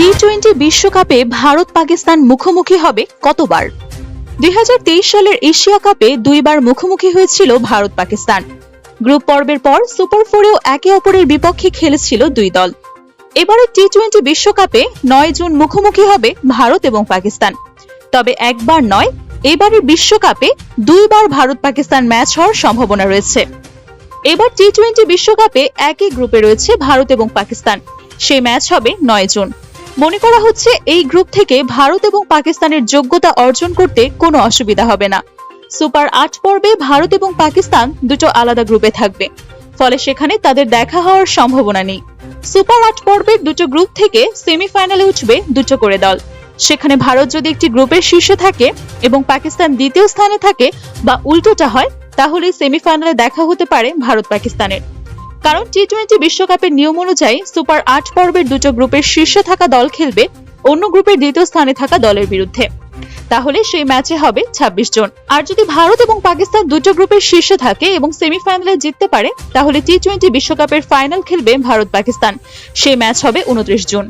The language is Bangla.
টি টোয়েন্টি বিশ্বকাপে ভারত পাকিস্তান মুখোমুখি হবে কতবার? দুই সালের এশিয়া কাপে দুইবার মুখোমুখি হয়েছিল ভারত পাকিস্তান। গ্রুপ পর্বের পর সুপার ফোরেও একে অপরের বিপক্ষে খেলেছিল দুই দল। এবারে টি টোয়েন্টি বিশ্বকাপে নয় জুন মুখোমুখি হবে ভারত এবং পাকিস্তান। তবে একবার নয়, এবারের বিশ্বকাপে দুইবার ভারত পাকিস্তান ম্যাচ হওয়ার সম্ভাবনা রয়েছে। এবার টি টোয়েন্টি বিশ্বকাপে একই গ্রুপে রয়েছে ভারত এবং পাকিস্তান। সেই ম্যাচ হবে নয় জুন। মনে করা হচ্ছে এই গ্রুপ থেকে ভারত এবং পাকিস্তানের যোগ্যতা অর্জন করতে কোনো অসুবিধা হবে না। সুপার আট পর্বে ভারত এবং পাকিস্তান দুটো আলাদা গ্রুপে থাকবে। ফলে সেখানে তাদের দেখা হওয়ার সম্ভাবনা নেই। সুপার আট পর্বের দুটো গ্রুপ থেকে সেমিফাইনালে উঠবে দুটো করে দল। সেখানে ভারত যদি একটি গ্রুপের শীর্ষে থাকে এবং পাকিস্তান দ্বিতীয় স্থানে থাকে বা উল্টোটা হয়, তাহলে সেমিফাইনালে দেখা হতে পারে ভারত পাকিস্তানের কারণ টি টোয়েন্টি বিশ্বকাপের নিয়ম অনুযায়ী সুপার আট পর্বের দুটো গ্রুপের শীর্ষে থাকা দল খেলবে অন্য গ্রুপের দ্বিতীয় স্থানে থাকা দলের বিরুদ্ধে। তাহলে সেই ম্যাচে হবে ২৬ জন। আর যদি ভারত এবং পাকিস্তান দুটো গ্রুপের শীর্ষে থাকে এবং সেমিফাইনালে জিততে পারে, তাহলে টি টোয়েন্টি বিশ্বকাপের ফাইনাল খেলবে ভারত পাকিস্তান সেই ম্যাচ হবে উনত্রিশ জুন।